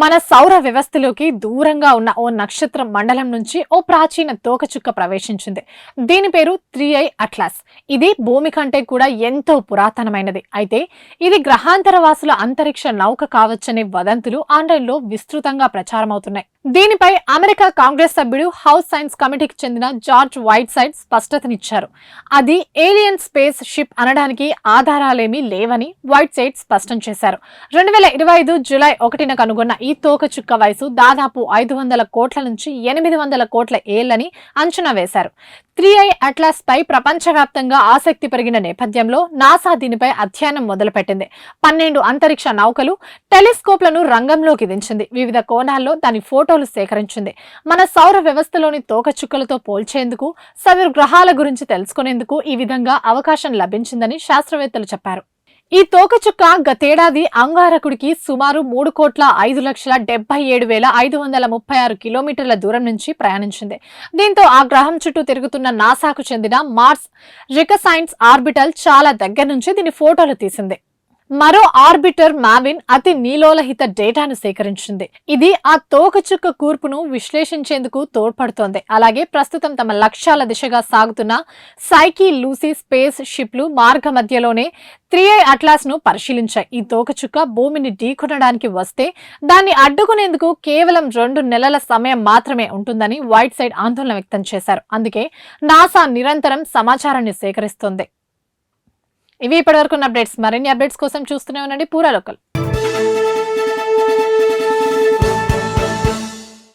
మన సౌర వ్యవస్థలోకి దూరంగా ఉన్న ఓ నక్షత్ర మండలం నుంచి ఓ ప్రాచీన తోకచుక్క ప్రవేశించింది. దీని పేరు త్రీ ఐ అట్లాస్. ఇది భూమి కంటే కూడా ఎంతో పురాతనమైనది. అయితే ఇది గ్రహాంతర వాసుల అంతరిక్ష నౌక కావచ్చనే వదంతులు ఆన్లైన్లో విస్తృతంగా ప్రచారమవుతున్నాయి. దీనిపై అమెరికా కాంగ్రెస్ సభ్యుడు హౌస్ సైన్స్ కమిటీకి చెందిన జార్జ్ వైట్ సైడ్ స్పష్టతనిచ్చారు. అది ఏలియన్ స్పేస్ షిప్ అనడానికి ఆధారాలేమీ లేవని వైట్ సైడ్ స్పష్టం చేశారు. రెండు వేల ఇరవై ఐదు జులై ఒకటిన కనుగొన్న ఈ ఈ తోకచుక్క వయసు దాదాపు ఐదు వందల కోట్ల నుంచి ఎనిమిది వందల కోట్ల ఏళ్ళని అంచనా వేశారు. త్రీ ఐ అట్లాస్ పై ప్రపంచవ్యాప్తంగా ఆసక్తి పెరిగిన నేపథ్యంలో నాసా దీనిపై అధ్యయనం మొదలుపెట్టింది. పన్నెండు అంతరిక్ష నౌకలు టెలిస్కోప్లను రంగంలోకి దించింది. వివిధ కోణాల్లో దాని ఫోటోలు సేకరించింది. మన సౌర వ్యవస్థలోని తోకచుక్కలతో పోల్చేందుకు సదరు గ్రహాల గురించి తెలుసుకునేందుకు ఈ విధంగా అవకాశం లభించిందని శాస్త్రవేత్తలు చెప్పారు. ఈ తోకచుక్క గతేడాది అంగారకుడికి సుమారు మూడు కోట్ల ఐదు లక్షల డెబ్బై ఏడు వేల ఐదు వందల ముప్పై ఆరు కిలోమీటర్ల దూరం నుంచి ప్రయాణించింది. దీంతో ఆ గ్రహం చుట్టూ తిరుగుతున్న నాసాకు చెందిన మార్స్ రికసైన్స్ ఆర్బిటల్ చాలా దగ్గర నుంచి దీని ఫోటోలు తీసింది. మరో ఆర్బిటర్ మావిన్ అతి నీలోలహిత డేటాను సేకరించింది. ఇది ఆ తోకచుక్క కూర్పును విశ్లేషించేందుకు తోడ్పడుతోంది. అలాగే ప్రస్తుతం తమ లక్ష్యాల దిశగా సాగుతున్న సైకి లూసీ స్పేస్ షిప్లు మార్గ మధ్యలోనే త్రీ ఐ అట్లాస్ను పరిశీలించాయి. ఈ తోకచుక్క భూమిని ఢీకొనడానికి వస్తే దాన్ని అడ్డుకునేందుకు కేవలం రెండు నెలల సమయం మాత్రమే ఉంటుందని వైట్ సైడ్ ఆందోళన వ్యక్తం చేశారు. అందుకే నాసా నిరంతరం సమాచారాన్ని సేకరిస్తోంది. ఇవి ఇప్పటివరకు అప్డేట్స్. మరిన్ని అప్డేట్స్ కోసం చూస్తూనే ఉండండి. పూరా లోకల్.